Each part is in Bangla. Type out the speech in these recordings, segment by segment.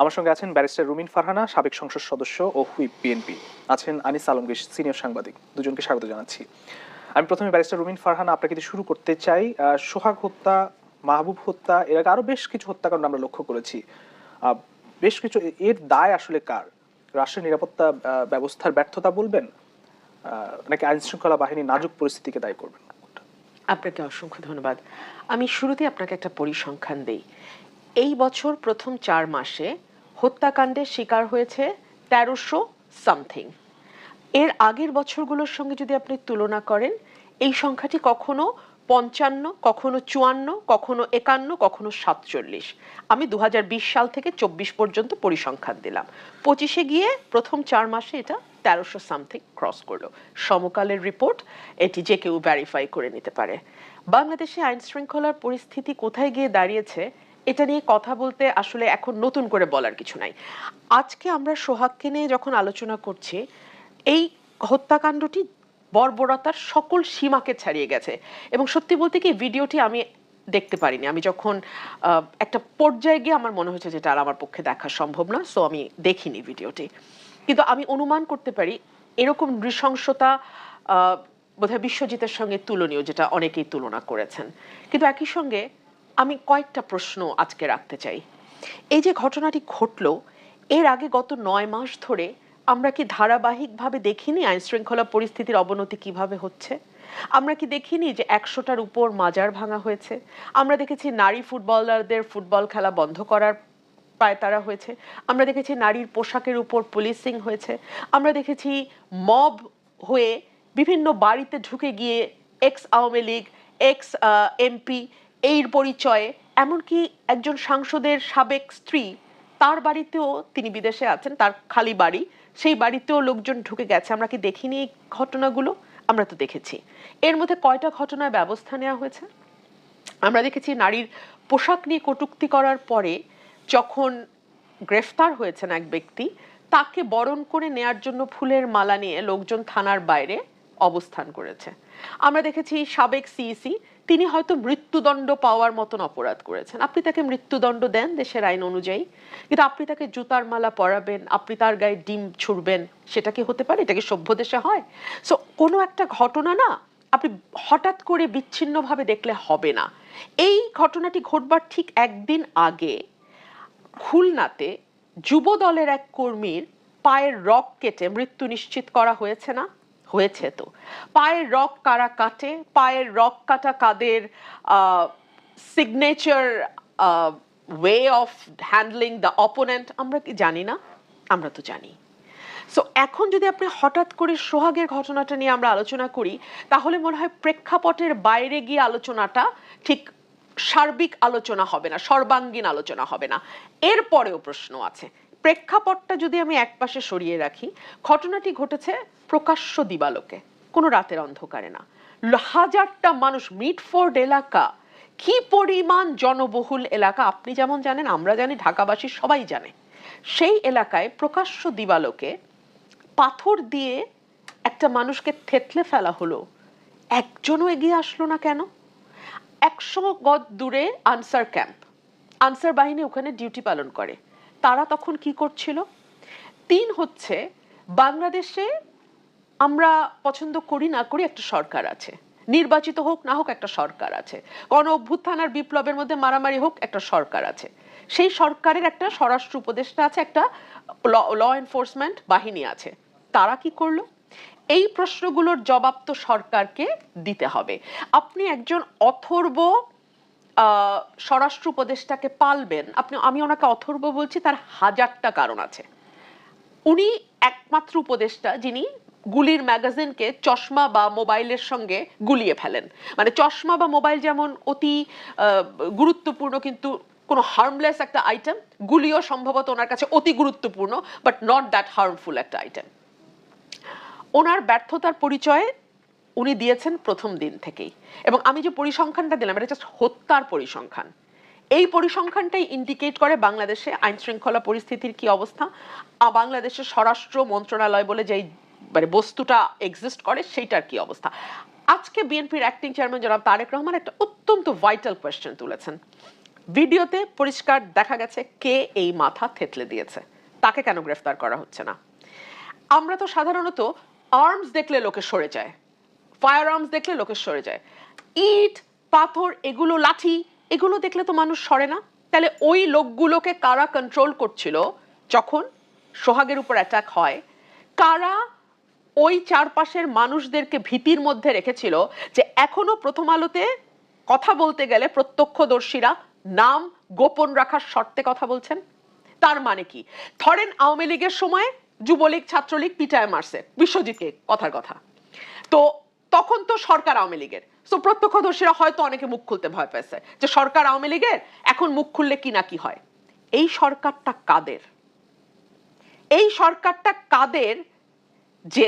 আমার সঙ্গে আছেন ব্যারিস্টার রুমিন ফারহানা, সাবেক সংসদ সদস্য ও হুইপ বিএনপি আছেন আনিস আলমগীর সিনিয়র সাংবাদিক। দুজনকে স্বাগত জানাচ্ছি। আমি প্রথমে ব্যারিস্টার রুমিন ফারহানা, আপনাকে দিয়ে শুরু করতে চাই সোহাগ হত্যা, মাহবুব হত্যা, এর আগে আরও বেশ কিছু হত্যাকাণ্ড আমরা লক্ষ্য করেছি। বেশ কিছু এর দায় আসলে কার? রাষ্ট্রের নিরাপত্তা ব্যবস্থার ব্যর্থতা বলবেন? নাকি আইন শৃঙ্খলা বাহিনী নাজুক পরিস্থিতিকে দায়ী করবেন? আপনাকে অসংখ্য ধন্যবাদ। আমি শুরুতে আপনাকে একটা পরিসংখ্যান দেই। এই বছর প্রথম চার মাসে হত্যাকাণ্ডের শিকার হয়েছে তেরোশো সামথিং। এর আগের বছরগুলোর সঙ্গে যদি আপনি তুলনা করেন, এই সংখ্যাটি কখনো পঞ্চান্ন, কখনো চুয়ান্ন, কখনো একান্ন, কখনো সাতচল্লিশ। আমি দুহাজার বিশ সাল থেকে চব্বিশ পর্যন্ত পরিসংখ্যান দিলাম। পঁচিশে গিয়ে প্রথম চার মাসে এটা তেরোশো সামথিং ক্রস করল। সমকালের রিপোর্ট এটি যে কেউ ভ্যারিফাই করে নিতে পারে। বাংলাদেশে আইন শৃঙ্খলার পরিস্থিতি কোথায় গিয়ে দাঁড়িয়েছে এটা নিয়ে কথা বলতে আসলে এখন নতুন করে বলার কিছু নাই। আজকে আমরা সোহাগকে নিয়ে যখন আলোচনা করছি, এই হত্যাকাণ্ডটি বর্বরতার সকল সীমাকে ছাড়িয়ে গেছে। এবং সত্যি বলতে কি, ভিডিওটি আমি দেখতে পারিনি। আমি যখন একটা পর্যায়ে গিয়ে আমার মনে হয়েছে যেটা আর আমার পক্ষে দেখা সম্ভব না, সো আমি দেখিনি ভিডিওটি। কিন্তু আমি অনুমান করতে পারি, এরকম নৃশংসতা বোধহয় বিশ্বজিতের সঙ্গে তুলনীয়, যেটা অনেকেই তুলনা করেছেন। কিন্তু একই সঙ্গে আমি কয়েকটা প্রশ্ন আজকে রাখতে চাই। এই যে ঘটনাটি ঘটলো, এর আগে গত নয় মাস ধরে আমরা কি ধারাবাহিকভাবে দেখিনি আইন শৃঙ্খলা পরিস্থিতির অবনতি কীভাবে হচ্ছে? আমরা কি দেখিনি যে একশোটার উপর মাজার ভাঙা হয়েছে? আমরা দেখেছি নারী ফুটবলারদের ফুটবল খেলা বন্ধ করার পায় তারা হয়েছে। আমরা দেখেছি নারীর পোশাকের উপর পুলিশিং হয়েছে। আমরা দেখেছি মব হয়ে বিভিন্ন বাড়িতে ঢুকে গিয়ে ex Awami League ex MP এর পরিচয়ে, এমনকি একজন সাংসদের সাবেক স্ত্রী, তার বাড়িতেও তিনি বিদেশে আছেন, তার খালি বাড়ি, সেই বাড়িতেও লোকজন ঢুকে গেছে। আমরা কি দেখিনি এই ঘটনাগুলো? আমরা তো দেখেছি। এর মধ্যে কয়টা ঘটনায় ব্যবস্থা নেওয়া হয়েছে? আমরা দেখেছি নারীর পোশাক নিয়ে কটূক্তি করার পরে, যখন গ্রেফতার হয়েছেন এক ব্যক্তি, তাকে বরণ করে নেয়ার জন্য ফুলের মালা নিয়ে লোকজন থানার বাইরে অবস্থান করেছে। আমরা দেখেছি সাবেক সিইসি তিনি হয়তো মৃত্যুদণ্ড পাওয়ার মতন অপরাধ করেছেন। আপনি তাকে মৃত্যুদণ্ড দেন দেশের আইন অনুযায়ী। কিন্তু আপনি তাকে জুতার মালা পরাবেন, আপনি তার গায়ে ডিম ছুড়বেন, সেটা কি হতে পারে? এটা কি সভ্য দেশে হয়? সো কোনো একটা ঘটনা না, আপনি হঠাৎ করে বিচ্ছিন্নভাবে দেখলে হবে না। এই ঘটনাটি ঘটবার ঠিক একদিন আগে খুলনাতে যুব দলের এক কর্মীর পায়ের রক কেটে মৃত্যু নিশ্চিত করা হয়েছে না? হয়েছে তো। পায়ের রক কারা কাটে? পায়ের রক কাটা কাদের signature way of handling the opponent আমরা কি জানি না? আমরা তো জানি। সো এখন যদি আপনি হঠাৎ করে সোহাগের ঘটনাটা নিয়ে আমরা আলোচনা করি, তাহলে মনে হয় প্রেক্ষাপটের বাইরে গিয়ে আলোচনাটা ঠিক সার্বিক আলোচনা হবে না, সর্বাঙ্গীন আলোচনা হবে না। এরপরেও প্রশ্ন আছে প্রেক্ষাপটটা যদি আমি একপাশে সরিয়ে রাখি, ঘটনাটি ঘটেছে প্রকাশ্য দিবালোকে। কোনো রাতের অন্ধকারে না। হাজারটা মানুষ মিটফোর্ড এলাকা। কি পরিমাণ জনবহুল এলাকা? আপনি যেমন জানেন, আমরা জানি, ঢাকাবাসী সবাই জানে। সেই এলাকায় প্রকাশ্য দিবালোকে পাথর দিয়ে একটা মানুষকে থেতলে ফেলা হলো। একজনও এগিয়ে আসলো না কেন? একশো গজ দূরে আনসার ক্যাম্প। আনসার বাহিনী ওখানে ডিউটি পালন করে। তারা তখন কি করছিল? তিন হচ্ছে, বাংলাদেশে আমরা পছন্দ করি না করি একটা সরকার আছে। নির্বাচিত হোক না হোক একটা সরকার আছে। গণ অভ্যুত্থান আর বিপ্লবের মধ্যে মারামারি হোক একটা সরকার আছে। সেই সরকারের একটা স্বরাষ্ট্র উপদেষ্টা আছে, একটা ল এনফোর্সমেন্ট বাহিনী আছে। তারা কি করল? এই প্রশ্নগুলোর জবাব তো সরকারকে দিতে হবে। আপনি একজন অথর্ব স্বরাষ্ট্র উপদেষ্টাকে পালবেন। আপনি, আমি ওনাকে অথর্ব বলছি, তার হাজারটা কারণ আছে। উনি একমাত্র উপদেষ্টা যিনি গুলির ম্যাগাজিনকে চশমা বা মোবাইলের সঙ্গে গুলিয়ে ফেলেন। মানে চশমা বা মোবাইল যেমন অতি গুরুত্বপূর্ণ, কিন্তু কোনো হার্মলেস একটা আইটেম গুলিও সম্ভবত ওনার কাছে অতি গুরুত্বপূর্ণ বাট নট দ্যাট হার্মফুল একটা আইটেম ওনার ব্যর্থতার পরিচয়ে উনি দিয়েছেন প্রথম দিন থেকেই। এবং আমি যে পরিসংখ্যানটা দিলাম, এটা জাস্ট হত্যার পরিসংখ্যান। এই পরিসংখ্যানটাই ইন্ডিকেট করে বাংলাদেশে আইন শৃঙ্খলা পরিস্থিতির কি অবস্থা। বাংলাদেশের স্বরাষ্ট্র মন্ত্রণালয় বলে যেই মানে বস্তুটা এক্সিস্ট করে, সেইটার কি অবস্থা। আজকে বিএনপির অ্যাক্টিং চেয়ারম্যান জনাব তারেক রহমান একটা অত্যন্ত ভাইটাল কোয়েশ্চেন তুলেছেন। ভিডিওতে পরিষ্কার দেখা গেছে কে এই মাথা থেতলে দিয়েছে। তাকে কেন গ্রেফতার করা হচ্ছে না? আমরা তো সাধারণত আর্মস দেখলে লোকে সরে যায়। ফায়ার দেখলে লোকে সরে যায়। ইট, পাথর, এগুলো লাঠি, এগুলো দেখলে তো মানুষ সরে না। তাহলে ওই লোকগুলোকে কারা কন্ট্রোল করছিল যখন সোহাগের উপর অ্যাটাক হয়? কারা ওই চারপাশের মানুষদেরকে ভীতির মধ্যে রেখেছিল যে এখনও প্রথম আলোতে কথা বলতে গেলে প্রত্যক্ষদর্শীরা নাম গোপন রাখার শর্তে কথা বলছেন? তার মানে কি? ধরেন আওয়ামী লীগের সময় যুবলীগ, ছাত্রলীগ, পিটায় মারছে। বিশ্বজিৎকে কথার কথা। তো তখন তো সরকার আওয়ামী লীগের। তো প্রত্যক্ষদর্শীরা হয়তো অনেকে মুখ খুলতে ভয় পেয়েছে যে সরকার আওয়ামী লীগের, এখন মুখ খুললে কি না কি হয়? এই সরকারটা কাদের? এই সরকারটা কাদের যে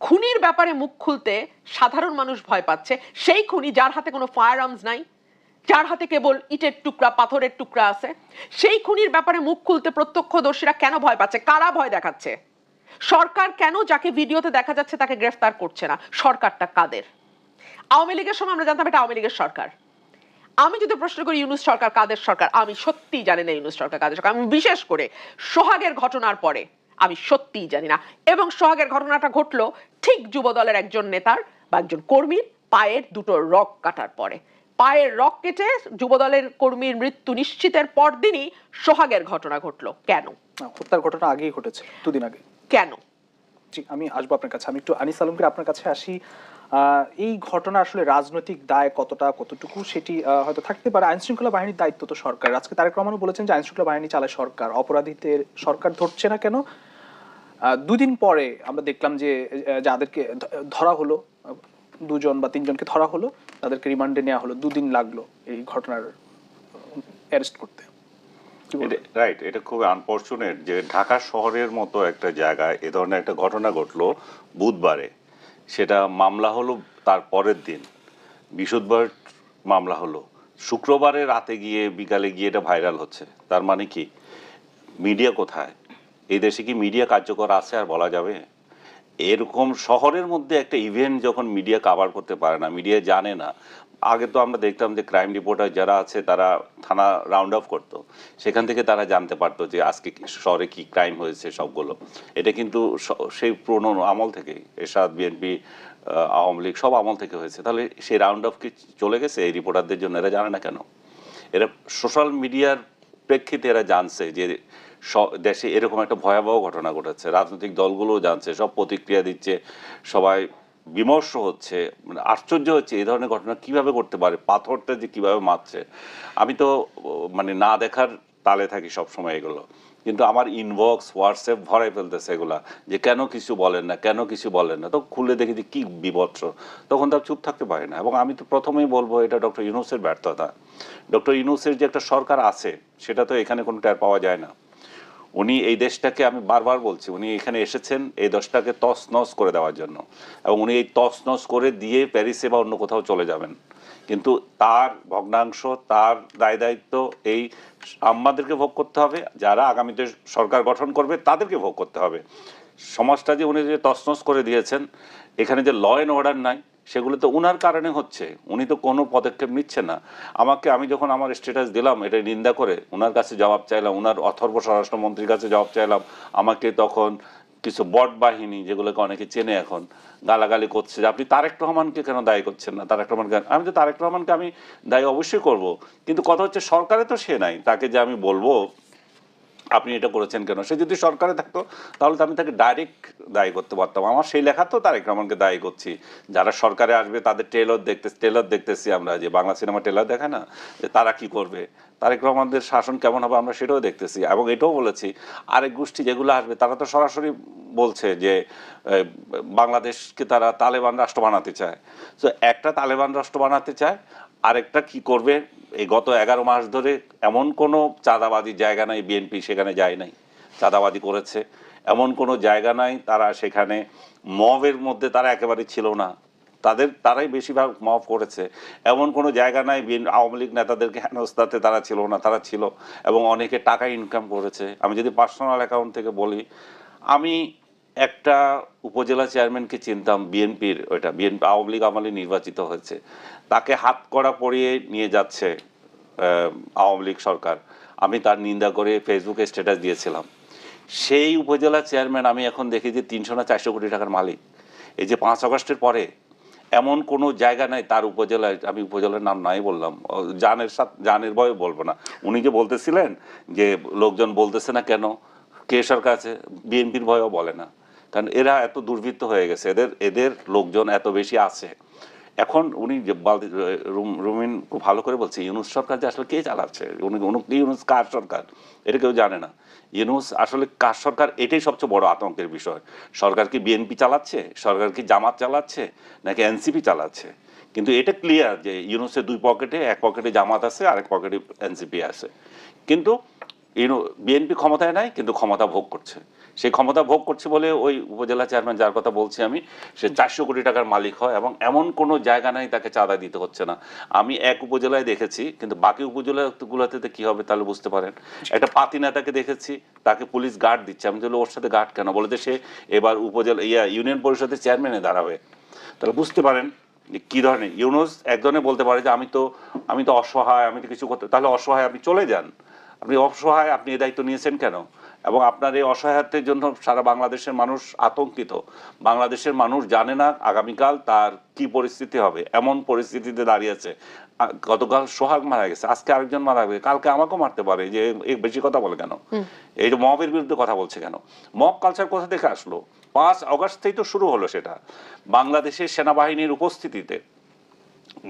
খুনির ব্যাপারে মুখ খুলতে সাধারণ মানুষ ভয় পাচ্ছে? সেই খুনি যার হাতে কোনো ফায়ার আর্মস নাই, যার হাতে কেবল ইটের টুকরা, পাথরের টুকরা আছে, সেই খুনির ব্যাপারে মুখ খুলতে প্রত্যক্ষদর্শীরা কেন ভয় পাচ্ছে? কারা ভয় দেখাচ্ছে? সরকার কেন যাকে ভিডিওতে দেখা যাচ্ছে তাকে গ্রেফতার করছে না? সরকারটা কাদের? আওয়ামী লীগের সময় আমরা জানতাম এটা আওয়ামী লীগের সরকার। আমি যদি প্রশ্ন করি, ইউনুস সরকার কাদের সরকার? আমি সত্যিই জানি না ইউনুস সরকার কাদের সরকার। আমি বিশেষ করে সোহাগের ঘটনার পরে আমি সত্যিই জানি না। এবং সোহাগের ঘটনাটা ঘটলো ঠিক যুব দলের একজন নেতার বা একজন কর্মীর পায়ের দুটো রক কাটার পরে। পায়ের রক কেটে যুবদলের কর্মীর মৃত্যু নিশ্চিতের পরদিনই সোহাগের ঘটনা ঘটলো। কেন? হত্যার ঘটনা আগেই ঘটেছে, দুদিন আগে। কেন? জি, আমি আসব আপনার কাছে। আমি একটু আনিস আলমগীর আপনার কাছে আসি। এই ঘটনা আসলে রাজনৈতিক দায় কতটা, কতটুকু সেটি হয়তো থাকতে পারে। আইন শৃঙ্খলা বাহিনীর দায়িত্ব তো সরকার। আজকে তারেক রহমানও বলেছেন যে আইন শৃঙ্খলা বাহিনী চালায় সরকার। অপরাধীদের সরকার ধরছে না কেন? দুদিন পরে আমরা দেখলাম যে যাদেরকে ধরা হলো, দুজন বা তিনজনকে ধরা হলো, তাদেরকে রিমান্ডে নেওয়া হলো। দুদিন লাগল এই ঘটনার অ্যারেস্ট করতে? রাইট এটা খুব আনফর্চুনেট যে ঢাকা শহরের মতো একটা জায়গায় এ ধরনের একটা ঘটনা ঘটলো বুধবারে। সেটা মামলা হলো তার পরের দিন। বৃহস্পতিবার মামলা হলো। শুক্রবারে রাতে গিয়ে বিকালে গিয়ে এটা ভাইরাল হচ্ছে। তার মানে কি? মিডিয়া কোথায়? এই দেশে কি মিডিয়া কার্যকর আছে আর বলা যাবে? এরকম শহরের মধ্যে একটা ইভেন্ট যখন মিডিয়া কাভার করতে পারে না, মিডিয়া জানে না আগে তো আমরা দেখতাম যে ক্রাইম রিপোর্টার যারা আছে, তারা থানা রাউন্ড অফ করতো। সেখান থেকে তারা জানতে পারতো যে আজকে শহরে কি ক্রাইম হয়েছে সবগুলো। এটা কিন্তু সেই পুরনো আমল থেকে এরশাদ বিএনপি আওয়ামী লীগ, সব আমল থেকে হয়েছে। তাহলে সেই রাউন্ড অফ কি চলে গেছে? এই রিপোর্টারদের জন্য এরা জানে না কেন? এরা সোশ্যাল মিডিয়ার প্রেক্ষিতে এরা জানছে যে দেশে এরকম একটা ভয়াবহ ঘটনা ঘটেছে। রাজনৈতিক দলগুলোও জানছে, সব প্রতিক্রিয়া দিচ্ছে। সবাই বিমর্ষ হচ্ছে মানে আশ্চর্য হচ্ছে এই ধরনের ঘটনা কীভাবে করতে পারে, পাথরটা যে কীভাবে মারছে। আমি তো মানে না দেখার তালে থাকি সব সময় এগুলো। কিন্তু আমার ইনবক্স হোয়াটসঅ্যাপ ভরাই ফেলতেছে এগুলা, যে কেন কিছু বলেন না, কেন কিছু বলেন না। তো খুলে দেখি যে কি বিভৎস তখন তার চুপ থাকতে পারে না। এবং আমি তো প্রথমেই বলব, এটা ডক্টর ইউনুসের ব্যর্থতা। ডক্টর ইউনুসের যে একটা সরকার আছে, সেটা তো এখানে কোনো টের পাওয়া যায় না। উনি এই দেশটাকে আমি বারবার বলছি, উনি এখানে এসেছেন এই দেশটাকে তস নস করে দেওয়ার জন্য এবং উনি এই তস নস করে দিয়ে প্যারিসে বা অন্য কোথাও চলে যাবেন। কিন্তু তার ভগ্নাংশ, তার দায় দায়িত্ব এই আমাদেরকে ভোগ করতে হবে, যারা আগামীতে সরকার গঠন করবে তাদেরকে ভোগ করতে হবে। সমাজটা যে উনি যে তছনছ করে দিয়েছেন, এখানে যে ল অ্যান্ড অর্ডার নাই সেগুলো তো উনার কারণে হচ্ছে। উনি তো কোনো পদক্ষেপ নিচ্ছে না। আমাকে আমি যখন আমার স্ট্যাটাস দিলাম এটা নিন্দা করে ওনার কাছে জবাব চাইলাম ওনার অথর্ব স্বরাষ্ট্রমন্ত্রীর কাছে জবাব চাইলাম, আমাকে তখন কিছু বট বাহিনী যেগুলোকে অনেকে চেনে এখন, গালাগালি করছে যে, আপনি তারেক রহমানকে কেন দায়ী করছেন না? তারেক রহমানকে আমি তো তারেক রহমানকে আমি দায়ী অবশ্যই করব। কিন্তু কথা হচ্ছে, সরকারে তো সে নাই। তাকে যে আমি বলব আপনি এটা করেছেন কেন? সে যদি সরকারে থাকতো, তাহলে তো আমি তাকে ডাইরেক্ট দায়ী করতে পারতাম। আমার সেই লেখা তো তারেক রহমানকে দায়ী করছি। যারা সরকারে আসবে, তাদের ট্রেলার দেখতে ট্রেলার দেখতেছি আমরা যে বাংলা সিনেমা ট্রেলার দেখে না? যে তারা কি করবে? তারেক রহমানদের শাসন কেমন হবে আমরা সেটাও দেখতেছি। এবং এটাও বলেছি, আরেক গোষ্ঠী যেগুলো আসবে, তারা তো সরাসরি বলছে যে বাংলাদেশকে তারা তালেবান রাষ্ট্র বানাতে চায়। তো একটা তালেবান রাষ্ট্র বানাতে চায় আরেকটা কি করবে? এই গত এগারো মাস ধরে এমন কোনো চাঁদাবাদি জায়গা নাই, বিএনপি সেখানে যায় নাই চাঁদাবাদি করেছে। এমন কোনো জায়গা নাই, তারা সেখানে মবের মধ্যে তারা একেবারে ছিল না। তাদের, তারাই বেশিরভাগ মব করেছে। এমন কোনো জায়গা নাই আওয়ামী লীগ নেতাদেরকে হেনস্থাতে তারা ছিল না, তারা ছিল এবং অনেকে টাকা ইনকাম করেছে। আমি যদি পার্সোনাল অ্যাকাউন্ট থেকে বলি, আমি একটা উপজেলা চেয়ারম্যানকে চিনতাম, বিএনপির ওইটা, বিএনপি, আওয়ামী লীগ আমলে নির্বাচিত হয়েছে। তাকে হাত করা পরিয়ে নিয়ে যাচ্ছে আওয়ামী লীগ সরকার। আমি তার নিন্দা করে ফেসবুকে স্ট্যাটাস দিয়েছিলাম। সেই উপজেলা চেয়ারম্যান আমি এখন দেখি যে তিনশো না চারশো কোটি টাকার মালিক। এই যে পাঁচ আগস্টের পরে এমন কোনো জায়গা নাই তার উপজেলায়, আমি উপজেলার নাম নাই বললাম। জানের সাথে, জানের ভয়ে বলব না। উনি যে বলতেছিলেন যে লোকজন বলতেছে না কেন, কে সরকার আছে, বিএনপির ভয়েও বলে না। কারণ এরা এত দুর্বৃত্ত হয়ে গেছে, এদের এদের লোকজন এত বেশি আছে। এখন উনি যে রুমিন খুব ভালো করে বলছে, ইউনুস সরকার যে আসলে কে চালাচ্ছে? উনি উনি ইউনুস, কার সরকার? এটা কেউ জানে না। ইউনুস আসলে কার সরকার? এটাই সবচেয়ে বড় আতঙ্কের বিষয়। সরকার কি বিএনপি চালাচ্ছে? সরকার কি জামাত চালাচ্ছে? নাকি এনসিপি চালাচ্ছে? কিন্তু এটা ক্লিয়ার যে ইউনুসের দুই পকেটে এক পকেটে জামাত আছে, আরেক পকেটে এনসিপি আছে। কিন্তু ইউনু বিএনপি ক্ষমতায় নাই, কিন্তু ক্ষমতা ভোগ করছে। সেই ক্ষমতা ভোগ করছে বলে ওই উপজেলা চেয়ারম্যান যার কথা বলছি আমি, সে চারশো কোটি টাকার মালিক হয় এবং এমন কোনো জায়গা নাই তাকে চাঁদা দিতে হচ্ছে না। আমি এক উপজেলায় দেখেছি, কিন্তু বাকি উপজেলাগুলোতে কি হবে তাহলে বুঝতে পারেন। একটা পাতি নেতাকে দেখেছি, তাকে পুলিশ গার্ড দিচ্ছে। আমি বলি ওর সাথে গার্ড কেন? বলে সে এবার উপজেলা, ইয়া, ইউনিয়ন পরিষদের চেয়ারম্যানে দাঁড়াবে। তাহলে বুঝতে পারেন কি ধরনের, ইউনুস একজনে বলতে পারে যে, আমি তো আমি তো অসহায়, আমি তো কিছু করতে তাহলে অসহায় আপনি চলে যান। আপনি অসহায় আপনি এই দায়িত্ব নিয়েছেন কেন? এবং আপনার এই অসহায়ত্বের জন্য সারা বাংলাদেশের মানুষ আতঙ্কিত। বাংলাদেশের মানুষ জানে না আগামীকাল তার কি পরিস্থিতি হবে। এমন পরিস্থিতিতে দাঁড়িয়েছে গতকাল সোহাগ মারা গেছে আজকে আরেকজন মারা গেছে। কালকে আমাকেও মারতে পারে যে এ বেশি কথা বলে কেন? এই যে মবের বিরুদ্ধে কথা বলছে কেন? মব কালচার কোথা থেকে আসলো? পাঁচ অগস্ট থেকেই তো শুরু হলো সেটা। বাংলাদেশের সেনাবাহিনীর উপস্থিতিতে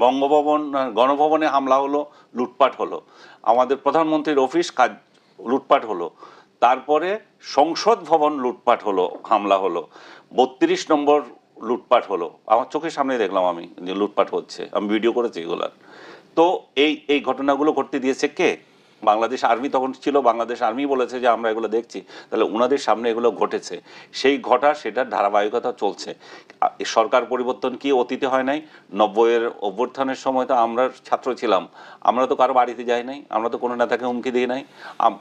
বঙ্গভবন গণভবনে হামলা হলো লুটপাট হলো। আমাদের প্রধানমন্ত্রীর অফিস কাজ, লুটপাট হলো। তারপরে সংসদ ভবন লুটপাট হলো, হামলা হলো। বত্রিশ নম্বর লুটপাট হলো। আমার চোখের সামনে দেখলাম আমি যে লুটপাট হচ্ছে। আমি ভিডিও করেছি এগুলার। তো এই এই ঘটনাগুলো ঘটতে দিয়েছে কে? বাংলাদেশ আর্মি তখন ছিল, বাংলাদেশ আর্মি বলেছে যে আমরা এগুলো দেখছি। তাহলে ওনাদের সামনে এগুলো ঘটেছে। সেই ঘটা, সেটার ধারাবাহিকতা চলছে। সরকার পরিবর্তন কি অতীতে হয় নাই? নব্বইয়ের অভ্যর্থনের সময় তো আমরা ছাত্র ছিলাম। আমরা তো কারও বাড়িতে যাই নাই। আমরা তো কোনো নেতাকে হুমকি দিই নাই।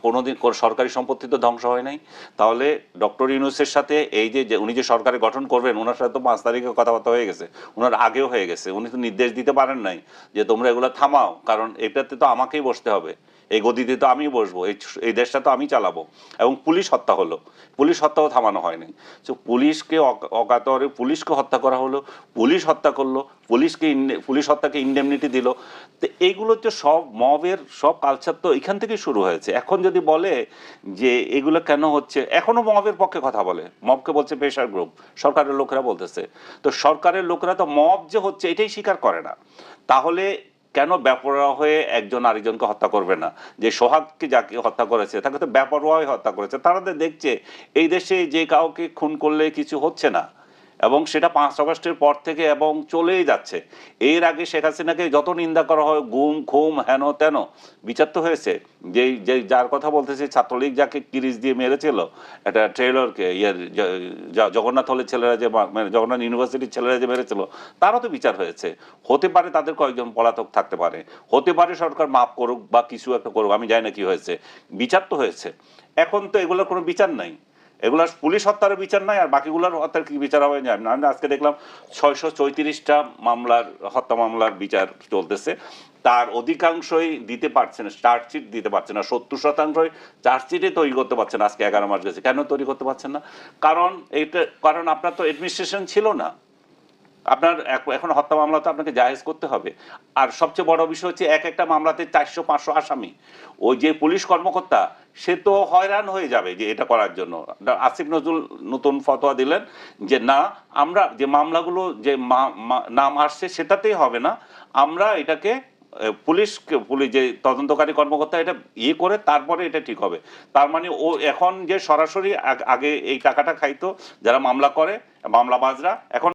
কোনোদিন কোনো সরকারি সম্পত্তি তো ধ্বংস হয় নাই। তাহলে ডক্টর ইউনুসের সাথে এই যে উনি যে সরকারে গঠন করবেন ওনার সাথে তো পাঁচ তারিখে কথাবার্তা হয়ে গেছে। ওনার আগেও হয়ে গেছে। উনি তো নির্দেশ দিতে পারেন নাই যে তোমরা এগুলো থামাও, কারণ এটাতে তো আমাকেই বসতে হবে। এই গদিতে তো আমি বসবো, এই দেশটা তো আমি চালাবো। এবং পুলিশ হত্যা হলো। পুলিশ হত্যাও থামানো হয়নি। তো পুলিশকে অক- অকাতরে পুলিশকে হত্যা করা হলো, পুলিশ হত্যা করল, পুলিশকে পুলিশ হত্যাকে ইন্ডেমনিটি দিল। তো এইগুলো তো সব মবের, সব কালচার তো এখান থেকেই শুরু হয়েছে। এখন যদি বলে যে এগুলো কেন হচ্ছে এখনও মবের পক্ষে কথা বলে। মবকে বলছে প্রেশার গ্রুপ সরকারের লোকেরা বলতেছে। তো সরকারের লোকেরা তো মব যে হচ্ছে, এটাই স্বীকার করে না। তাহলে কেন বেপরোয়া হয়ে একজন আরেকজনকে হত্যা করবে না? যে সোহাগকে যাকে হত্যা করেছে, তাকে তো বেপরোয়া হয়ে হত্যা করেছে। তারা দেখছে, এই দেশে যে কাউকে খুন করলে কিছু হচ্ছে না। এবং সেটা পাঁচ আগস্টের পর থেকে এবং চলেই যাচ্ছে। এর আগে শেখ হাসিনাকে যত নিন্দা করা হয়, গুম, খুম, হেন, তেন, বিচার তো হয়েছে। যেই যে যার কথা বলতেছে, ছাত্রলীগ যাকে কিরিচ দিয়ে মেরেছিল একটা ট্রেলরকে ইয়ে জ- জগন্নাথ হলের ছেলেরা যে মানে জগন্নাথ ইউনিভার্সিটির ছেলেরা যে মেরেছিল, তারও তো বিচার হয়েছে। হতে পারে তাদের কয়েকজন পলাতক থাকতে পারে। হতে পারে সরকার মাফ করুক বা কিছু একটা করুক, আমি জানি না কি হয়েছে। বিচার তো হয়েছে। এখন তো এগুলোর কোনো বিচার নাই। এগুলার পুলিশ হত্যার বিচার নাই, আর বাকিগুলোর হত্যার কি বিচার হবে জানি না। আমি আজকে দেখলাম ছয়শো চৌত্রিশটা মামলার, হত্যা মামলার বিচার চলতেছে। তার অধিকাংশই দিতে পারছে না, চার্জশিট দিতে পারছে না, সত্তর শতাংশই চার্জশিটে তৈরি করতে পারছে না, আজকে এগারো মাস গেছে। কেন তৈরি করতে পারছেন না? কারণ এটা কারণ আপনার তো অ্যাডমিনিস্ট্রেশন ছিল না। আপনার এখন হত্যা মামলা তো আপনাকে জায়েজ করতে হবে। আর সবচেয়ে বড় বিষয় হচ্ছে এক একটা মামলাতে চারশো, পাঁচশো আসামি। ওই যে পুলিশ কর্মকর্তা, সে তো হয়রান হয়ে যাবে যে এটা করার জন্য। আসিফ নজরুল নতুন ফতোয়া দিলেন যে, না, আমরা যে মামলাগুলো যে নাম আসছে সেটাতেই হবে না। আমরা এটাকে পুলিশ পুলিশ যে তদন্তকারী কর্মকর্তা এটা ইয়ে করে তারপরে এটা ঠিক হবে। তার মানে ও এখন যে সরাসরি আগে এই টাকাটা খাইতো, যারা মামলা করে, মামলাবাজরা, এখন